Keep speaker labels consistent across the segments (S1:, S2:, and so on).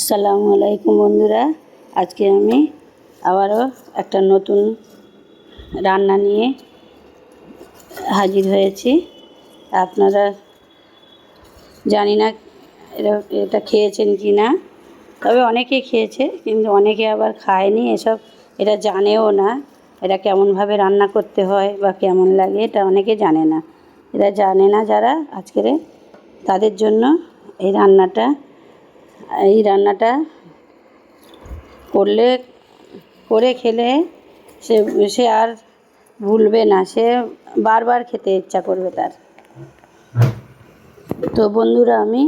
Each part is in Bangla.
S1: আসসালামু আলাইকুম বন্ধুরা। আজকে আমি আবারও একটা নতুন রান্না নিয়ে হাজির হয়েছি। আপনারা জানি না এটা খেয়েছেন কি না তবে অনেকে খেয়েছে, কিন্তু অনেকে আবার খায়নি এসব। এটা জানেও না এটা কেমনভাবে রান্না করতে হয় বা কেমন লাগে, এটা অনেকে জানে না। এরা জানে না যারা আজকের তাদের জন্য এই রান্নাটা এই রান্নাটা করলে, করে খেলে সে সে আর ভুলবে না, সে বারবার খেতে ইচ্ছা করবে তার। তো বন্ধুরা, আমি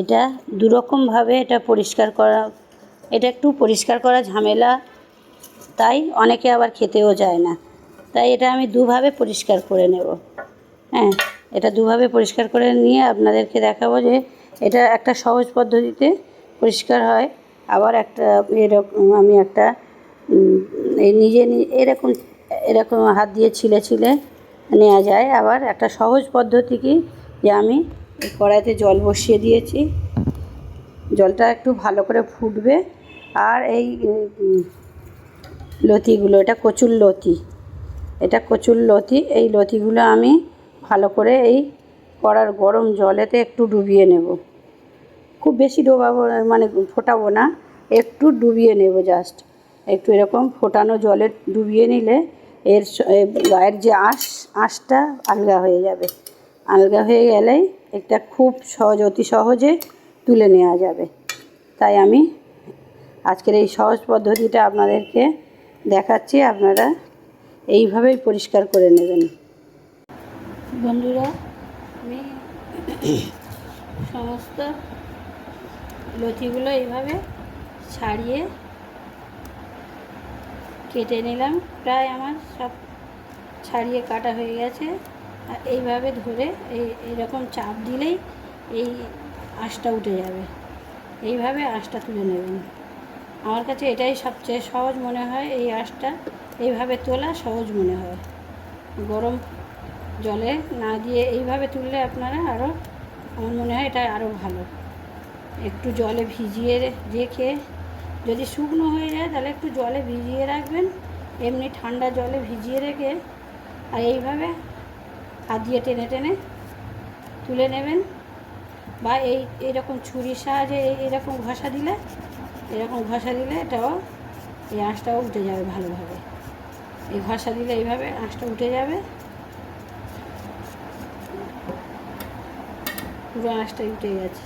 S1: এটা দুরকমভাবে এটা পরিষ্কার করা, এটা একটু পরিষ্কার করা ঝামেলা, তাই অনেকে আবার খেতেও যায় না। তাই এটা আমি দুভাবে পরিষ্কার করে নেব। হ্যাঁ এটা দুভাবে পরিষ্কার করে নিয়ে আপনাদেরকে দেখাবো যে এটা একটা সহজ পদ্ধতিতে পরিষ্কার হয়, আবার একটা এরকম আমি একটা নিজে এরকম এরকম হাত দিয়ে ছিলে ছিলে নেওয়া যায়। আবার একটা সহজ পদ্ধতি কি, যে আমি কড়াইতে জল বসিয়ে দিয়েছি, জলটা একটু ভালো করে ফুটবে, আর এই লতিগুলো, এটা কচুর লতি, এটা কচুর লতি, এই লতিগুলো আমি ভালো করে এই কড়ার গরম জলেতে একটু ডুবিয়ে নেব। খুব বেশি ডোবাবো মানে ফোটাবো না, একটু ডুবিয়ে নেব জাস্ট একটু এরকম ফোটানো জলে ডুবিয়ে নিলে এর গায়ের যে আঁশ, আঁশটা আলগা হয়ে যাবে। আলগা হয়ে গেলেই এটা খুব সহজ, অতি সহজে তুলে নেওয়া যাবে। তাই আমি আজকের এই সহজ পদ্ধতিটা আপনাদেরকে দেখাচ্ছি, আপনারা এইভাবেই পরিষ্কার করে নেবেন। বন্ধুরা, আমি সমস্ত লতিগুলো এইভাবে ছাড়িয়ে কেটে নিলাম। প্রায় আমার সব ছাড়িয়ে কাটা হয়ে গেছে। আর এইভাবে ধরে এই এরকম চাপ দিলেই এই আঁশটা উঠে যাবে। এইভাবে আঁশটা তুলে নেবেন। আমার কাছে এটাই সবচেয়ে সহজ মনে হয়, এই আঁশটা এইভাবে তোলা সহজ মনে হয়। গরম জলে না দিয়ে এইভাবে তুললে আপনারা আরও আমার মনে হয় এটা আরও ভালো। একটু জলে ভিজিয়ে রেখে যদি শুকনো হয়ে যায় তাহলে একটু জলে ভিজিয়ে রাখবেন। এমনি ঠান্ডা জলে ভিজিয়ে রেখে আর এইভাবে হাত দিয়ে টেনে টেনে তুলে নেবেন। বা এই এরকম ছুরির সাহায্যে এরকম ঘষা দিলে, এরকম ঘষা দিলে এটাও এই আঁশটাও উঠে যাবে ভালোভাবে। এই ঘষা দিলে এইভাবে আঁশটা উঠে যাবে। পুরো আঁশটাই উঠে গেছে।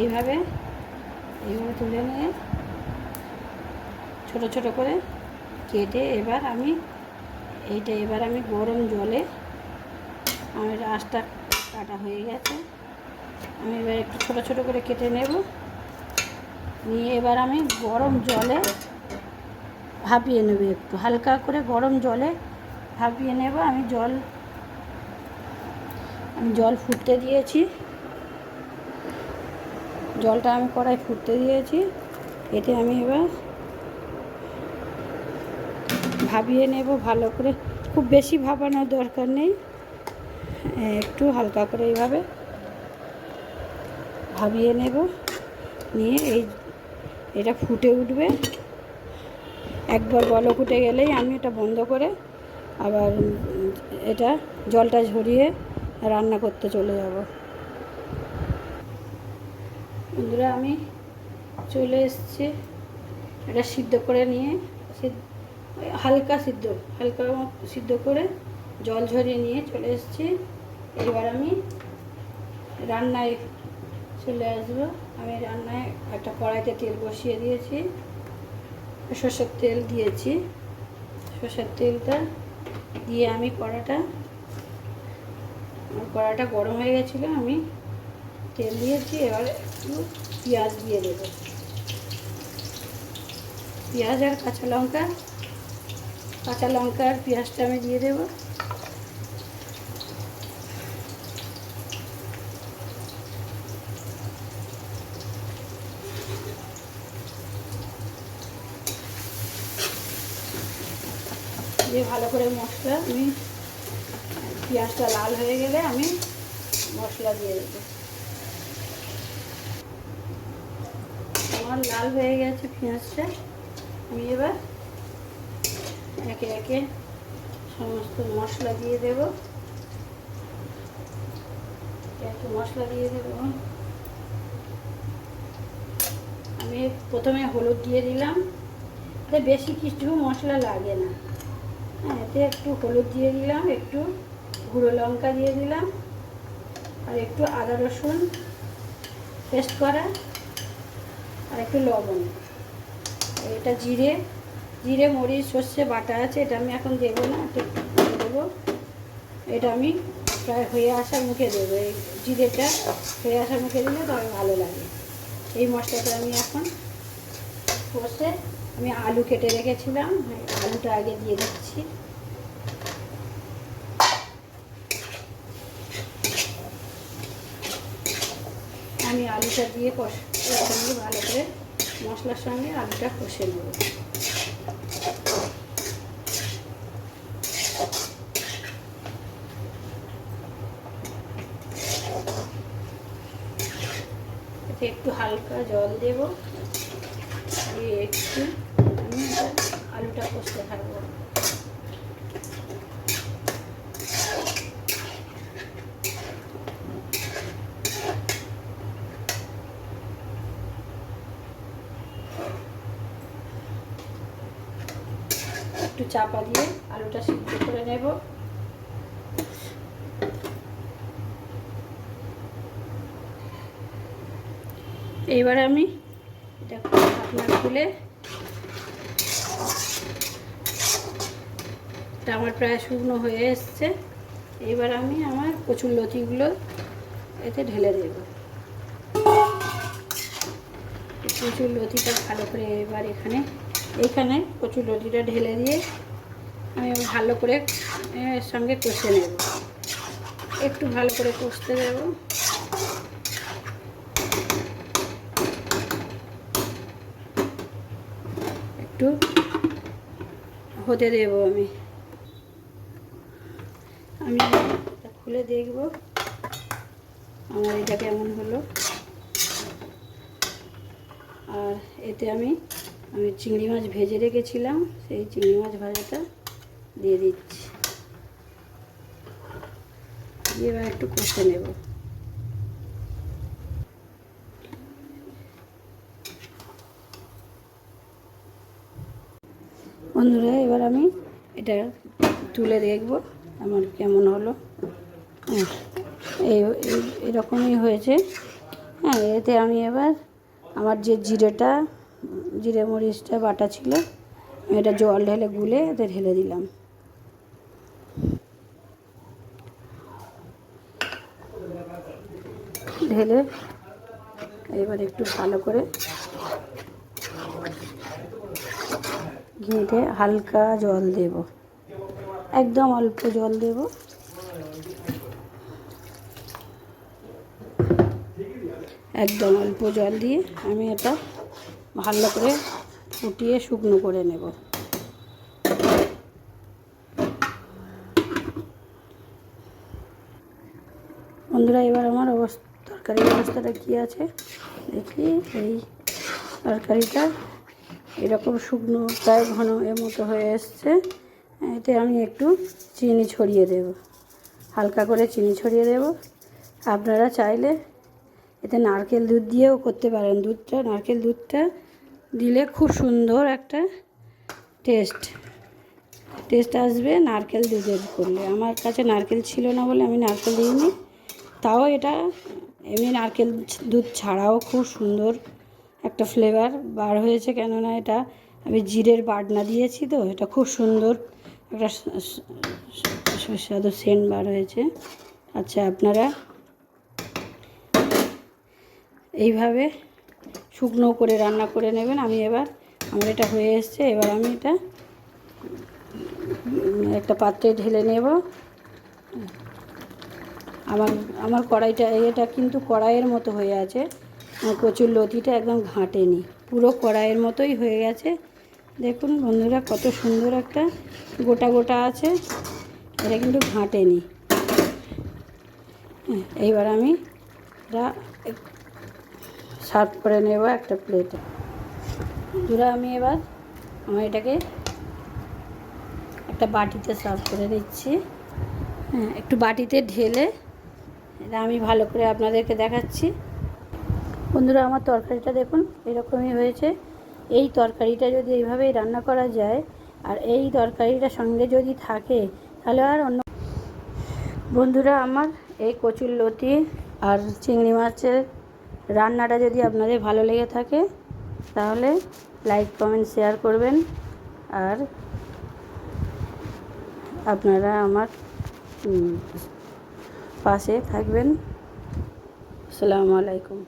S1: এইভাবে এইভাবে তুলে নিয়ে ছোট ছোট করে কেটে এবার আমি, এইটা এবার আমি গরম জলে আমার আঁশটা কাটা হয়ে গেছে। আমি এবার একটু ছোটো ছোটো করে কেটে নেব। নিয়ে এবার আমি গরম জলে ভাপিয়ে নেব একটু। হালকা করে গরম জলে ভাপিয়ে নেব। আমি জল আমি জল ফুটতে দিয়েছি। জলটা আমি কড়াই ফুটতে দিয়েছি। এতে আমি এবার ভাবিয়ে নেব ভালো করে। খুব বেশি ভাবানোর দরকার নেই। একটু হালকা করে এইভাবে ভাবিয়ে নেব। নিয়ে এই এটা ফুটে উঠবে। একবার বলক উঠে গেলেই আমি এটা বন্ধ করে আবার এটা জলটা ঝরিয়ে রান্না করতে চলে যাব। বন্ধুরা, আমি চলে এসেছি এটা সিদ্ধ করে নিয়ে হালকা সিদ্ধ হালকা সিদ্ধ করে জল ঝরিয়ে নিয়ে চলে এসেছি। এবার আমি রান্নায় চলে আসব। আমি রান্নায় একটা কড়াইতে তেল বসিয়ে দিয়েছি, সর্ষের তেল দিয়েছি। সর্ষের তেলটা দিয়ে আমি কড়াটা কড়াটা গরম হয়ে গেছিল, আমি তেল দিয়েছি। এবার একটু পেঁয়াজ দিয়ে দেবো। পেঁয়াজ আর কাঁচা লঙ্কা। কাঁচা লঙ্কা আর পেঁয়াজটা আমি দিয়ে দেবো। দিয়ে ভালো করে মশলা, আমি পেঁয়াজটা লাল হয়ে গেলে আমি মশলা দিয়ে দেবো। আমার লাল হয়ে গেছে পেঁয়াজটা। আমি এবার একে একে সমস্ত মশলা দিয়ে দেব। একটু মশলা দিয়ে দেব। আমি প্রথমে হলুদ দিয়ে দিলাম। এতে বেশি কিছু মশলা লাগে না। হ্যাঁ এতে একটু হলুদ দিয়ে দিলাম, একটু গুঁড়ো লঙ্কা দিয়ে দিলাম, আর একটু আদা রসুন পেস্ট করা। আর একটু লবণ। এটা জিরে জিরে, মরিচ, সর্ষে, বাটা আছে, এটা আমি এখন দেবো না দেবো। এটা আমি প্রায় হয়ে আসার মুখে দেবো, এই জিরেটা হয়ে আসার মুখে দিলে তবে ভালো লাগে। এই মশলাটা আমি এখন কষে আমি আলু কেটে রেখেছিলাম আলুটা আগে দিয়ে দিচ্ছি। আমি আলুটা দিয়ে কষ ভালো করে মশলার সঙ্গে আলুটা কষে নেব। একটু হালকা জল দেব। দিয়ে একটু আলুটা কষতে থাকব। একটু চাপা দিয়ে আলুটা সিদ্ধ করে নেব। এইবার আমি এটা ঢাকনা খুলে আমার প্রায় শুকনো হয়ে এসছে। এবার আমি আমার কচুর লতিগুলো এতে ঢেলে দেব। কচুর লতিটা ভালো করে এবার এখানে এইখানে কচুর লতিটা ঢেলে দিয়ে আমি ভালো করে এর সঙ্গে কষে নেব। একটু ভালো করে কষতে দেবো। একটু হতে দেব আমি। আমি খুলে দেখব আমার এটা কেমন হলো। আর এতে আমি আমি চিংড়ি মাছ ভেজে রেখেছিলাম, সেই চিংড়ি মাছ ভাজাটা দিয়ে দিচ্ছি। দিয়ে এবার একটু কষে নেব। বন্ধুরা, এবার আমি এটা তুলে দেখব আমার কেমন হলো। হ্যাঁ এই এরকমই হয়েছে। হ্যাঁ এতে আমি এবার আমার যে জিরেটা জিরে মরিচটা বাটা ছিল, এটা জল ঢেলে গুলে এতে ঢেলে দিলাম। ঢেলে এবার একটু ভালো করে ঘিতে হালকা জল দেব। একদম অল্প জল দেব। একদম অল্প জল দিয়ে আমি এটা ভালো করে ফুটিয়ে শুকনো করে নেব। বন্ধুরা, এবার আমার অবস্থা তরকারির অবস্থাটা কী আছে? দেখি, এই তরকারিটা এরকম শুকনো, প্রায় ঘন এর মতো হয়ে এসছে। এতে আমি একটু চিনি ছড়িয়ে দেব। হালকা করে চিনি ছড়িয়ে দেব। আপনারা চাইলে এতে নারকেল দুধ দিয়েও করতে পারেন। দুধটা, নারকেল দুধটা দিলে খুব সুন্দর একটা টেস্ট। টেস্ট আসবে নারকেল দুধের করলে। আমার কাছে নারকেল ছিল না বলে আমি নারকেল দিইনি। তাও এটা এমনি নারকেল দুধ ছাড়াও খুব সুন্দর একটা ফ্লেভার বার হয়েছে। কেননা এটা আমি জিরের বাটনা দিয়েছি তো, এটা খুব সুন্দর একটা সুস্বাদু সেন্ট বার হয়েছে। আচ্ছা আপনারা এইভাবে শুকনো করে রান্না করে নেবেন। আমি এবার আমার এটা হয়ে এসছে এবার আমি এটা একটা পাত্রে ঢেলে নেব। আমার আমার কড়াইটা এটা কিন্তু কড়াইয়ের মতো হয়ে আছে। কচুর লতিটা একদম ঘাঁটেনি। পুরো কড়াইয়ের মতোই হয়ে গেছে। দেখুন বন্ধুরা কত সুন্দর একটা গোটা গোটা আছে। এটা কিন্তু ঘাঁটেনি। হ্যাঁ, এইবার আমি এটা সার্ভ করে নেব একটা প্লেটে। বন্ধুরা আমি এবার আমার এটাকে একটা বাটিতে সার্ভ করে দিচ্ছি হ্যাঁ একটু বাটিতে ঢেলে এটা আমি ভালো করে আপনাদেরকে দেখাচ্ছি। বন্ধুরা, আমার তরকারিটা দেখুন, এরকমই হয়েছে। এই তরকারিটা যদি এইভাবেই রান্না করা যায়, আর এই তরকারিটা সঙ্গে যদি থাকে, তাহলে আর অন্য বন্ধুরা, আমার এই কচুর লতি আর চিংড়ি মাছের রান্নাটা যদি আপনাদের ভালো লেগে থাকে, তাহলে লাইক কমেন্ট শেয়ার করবেন। আর আপনারা আমার পাশে থাকবেন। আসসালামু আলাইকুম।